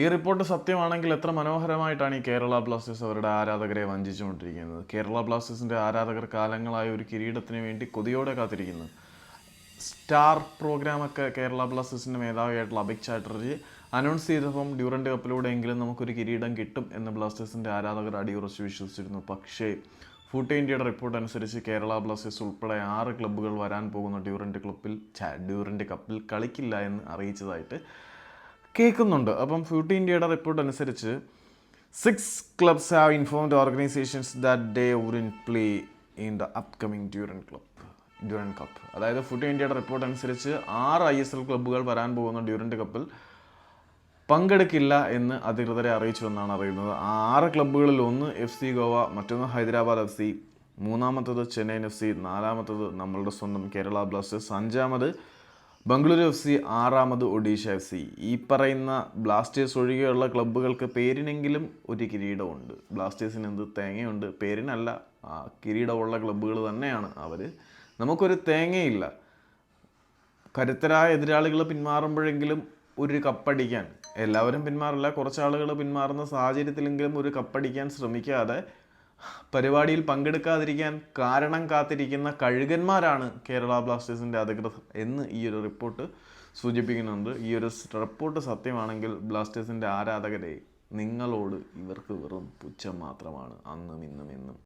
ഈ റിപ്പോർട്ട് സത്യമാണെങ്കിൽ എത്ര മനോഹരമായിട്ടാണ് ഈ കേരള ബ്ലാസ്റ്റേഴ്സ് അവരുടെ ആരാധകരെ വഞ്ചിച്ചുകൊണ്ടിരിക്കുന്നത്. കേരള ബ്ലാസ്റ്റേഴ്സിന്റെ ആരാധകർ കാലങ്ങളായ ഒരു കിരീടത്തിന് വേണ്ടി കൊതിയോടെ കാത്തിരിക്കുന്നു. സ്റ്റാർ പ്രോഗ്രാമൊക്കെ കേരള ബ്ലാസ്റ്റേഴ്സിന്റെ മേധാവിയായിട്ടുള്ള അഭിക് ചാറ്റർജി അനൗൺസ് ചെയ്തപ്പം ഡ്യൂറന്റ് കപ്പിലൂടെയെങ്കിലും നമുക്കൊരു കിരീടം കിട്ടും എന്ന് ബ്ലാസ്റ്റേഴ്സിന്റെ ആരാധകർ അടിയുറച്ച് വിശ്വസിച്ചിരുന്നു. പക്ഷേ ഫുട്ട് ഇന്ത്യയുടെ റിപ്പോർട്ട് അനുസരിച്ച് കേരള ബ്ലാസ്റ്റേഴ്സ് ഉൾപ്പെടെ ആറ് ക്ലബ്ബുകൾ വരാൻ പോകുന്ന. ഡ്യൂറന്റ് ക്ലബ്ബിൽ ഡ്യൂറന്റ് കപ്പിൽ കളിക്കില്ല എന്ന് അറിയിച്ചതായിട്ട് കേൾക്കുന്നുണ്ട്. അപ്പം ഫ്യൂട്ടി ഇന്ത്യയുടെ റിപ്പോർട്ട് അനുസരിച്ച് six clubs have informed organisations that they wouldn't play in the upcoming Durand club Durand cup അതായത് ഫുട്ടി ഇന്ത്യയുടെ റിപ്പോർട്ട് അനുസരിച്ച് ആറ് ഐ എസ് എൽ ക്ലബ്ബുകൾ വരാൻ പോകുന്ന ഡ്യൂറന്റ് കപ്പിൽ പങ്കെടുക്കില്ല എന്ന് അധികൃതരെ അറിയിച്ചു എന്നാണ് അറിയുന്നത്. ആറ് ക്ലബ്ബുകളിൽ ഒന്ന് എഫ് സി ഗോവ മറ്റൊന്ന് ഹൈദരാബാദ് എഫ് സി മൂന്നാമത്തത് ചെന്നൈയിൻ എഫ് സി നാലാമത്തത് നമ്മളുടെ സ്വന്തം കേരള ബ്ലാസ്റ്റേഴ്സ് അഞ്ചാമത് ബംഗളൂരു എഫ് സി ആറാമത് ഒഡീഷ എഫ് സി. ഈ പറയുന്ന ബ്ലാസ്റ്റേഴ്സ് ഒഴികെയുള്ള ക്ലബ്ബുകൾക്ക് പേരിനെങ്കിലും ഒരു കിരീടമുണ്ട്. ബ്ലാസ്റ്റേഴ്സിന് എന്ത് തേങ്ങയുണ്ട്? പേരിനല്ല ആ കിരീടമുള്ള ക്ലബ്ബുകൾ തന്നെയാണ് അവർ നമുക്കൊരു തേങ്ങയില്ല. കരുത്തരായ എതിരാളികൾ പിന്മാറുമ്പോഴെങ്കിലും ഒരു കപ്പടിക്കാൻ. എല്ലാവരും പിന്മാറില്ല. കുറച്ച് ആളുകൾ പിന്മാറുന്ന സാഹചര്യത്തിലെങ്കിലും ഒരു കപ്പടിക്കാൻ ശ്രമിക്കാതെ പരിപാടിയിൽ പങ്കെടുക്കാതിരിക്കാൻ കാരണം കാത്തിരിക്കുന്ന കഴുകന്മാരാണ് കേരള ബ്ലാസ്റ്റേഴ്സിന്റെ അധികൃതർ എന്ന് ഈ ഒരു റിപ്പോർട്ട് സൂചിപ്പിക്കുന്നുണ്ട്. ഈ ഒരു റിപ്പോർട്ട് സത്യമാണെങ്കിൽ ബ്ലാസ്റ്റേഴ്സിന്റെ ആരാധകരെ നിങ്ങളോട് ഇവർക്ക് വെറും പുച്ഛം മാത്രമാണ്. അന്നും ഇന്നും എന്നും